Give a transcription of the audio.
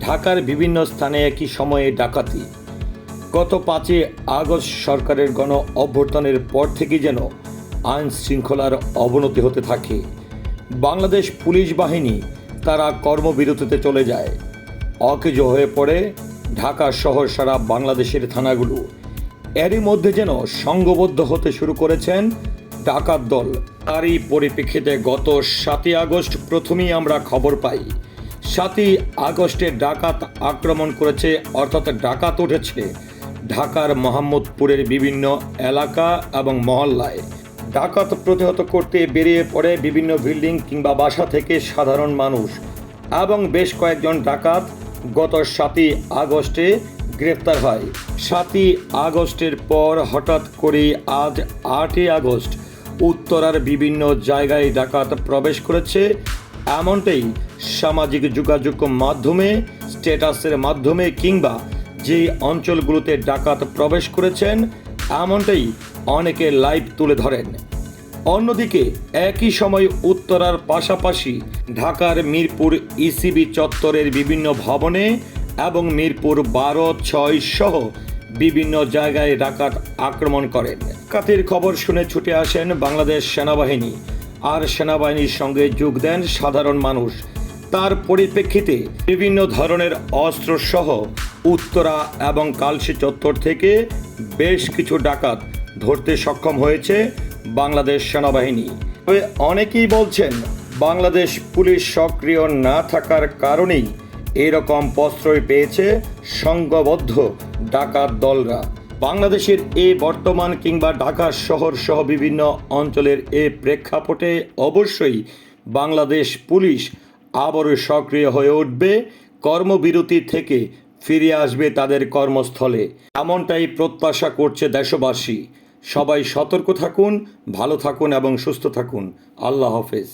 ঢাকার বিভিন্ন স্থানে একই সময়ে ডাকাতি। গত পাঁচই আগস্ট সরকারের গণ অভ্যর্থনের পর থেকে যেন আইন শৃঙ্খলার অবনতি হতে থাকে। বাংলাদেশ পুলিশ বাহিনী তারা কর্মবিরতিতে চলে যায়। অকেজ হয়ে পড়ে ঢাকা শহর সারা বাংলাদেশের থানাগুলো। এরই মধ্যে যেন সংঘবদ্ধ হতে শুরু করেছেন ডাকাত দল। তারই পরিপ্রেক্ষিতে গত সাতই আগস্ট প্রথমেই আমরা খবর পাই সাতই আগস্টে ডাকাত আক্রমণ করেছে, অর্থাৎ ডাকাত উঠেছে ঢাকার মোহাম্মদপুরের বিভিন্ন এলাকা এবং মহল্লায়। ডাকাত প্রতিহত করতে বেরিয়ে পড়ে বিভিন্ন বিল্ডিং কিংবা বাসা থেকে সাধারণ মানুষ এবং বেশ কয়েকজন ডাকাত গত সাতই আগস্টে গ্রেফতার হয়। সাতই আগস্টের পর হঠাৎ করে আজ আটই আগস্ট উত্তরার বিভিন্ন জায়গায় ডাকাত প্রবেশ করেছে এমনটাই সামাজিক যোগাযোগ মাধ্যমে, স্ট্যাটাসের মাধ্যমে কিংবা যে অঞ্চলগুলোতে ডাকাত প্রবেশ করেছেন, এমনটাই অনেকে লাইভ তুলে ধরেন। অন্যদিকে, একই সময় উত্তরার পাশাপাশি ঢাকার মিরপুর ইসিবি চত্বরের বিভিন্ন ভবনে এবং মিরপুর বারো, ছয় সহ বিভিন্ন জায়গায় ডাকাত আক্রমণ করেন। কাতির খবর শুনে ছুটে আসেন বাংলাদেশ সেনাবাহিনী। আর সেনাবাহিনীর সঙ্গে যোগ দেন সাধারণ মানুষ। তার পরিপ্রেক্ষিতে বিভিন্ন ধরনের অস্ত্র সহ উত্তরা এবং কালসি চত্বর থেকে বেশ কিছু ডাকাত ধরতে সক্ষম হয়েছে বাংলাদেশ সেনাবাহিনী। তবে অনেকেই বলছেন, বাংলাদেশ পুলিশ সক্রিয় না থাকার কারণেই এরকম প্রশ্রয় পেয়েছে সংঘবদ্ধ ডাকাত দলরা। বাংলাদেশের এ বর্তমান কিংবা ঢাকা শহর সহ বিভিন্ন অঞ্চলের এ প্রেক্ষাপটে অবশ্যই বাংলাদেশ পুলিশ আবারও সক্রিয় হয়ে উঠবে, কর্মবিরতি থেকে ফিরে আসবে তাদের কর্মস্থলে। এমনটাই প্রত্যাশা করছে দেশবাসী। সবাই সতর্ক থাকুন, ভালো থাকুন এবং সুস্থ থাকুন। আল্লাহ হাফেজ।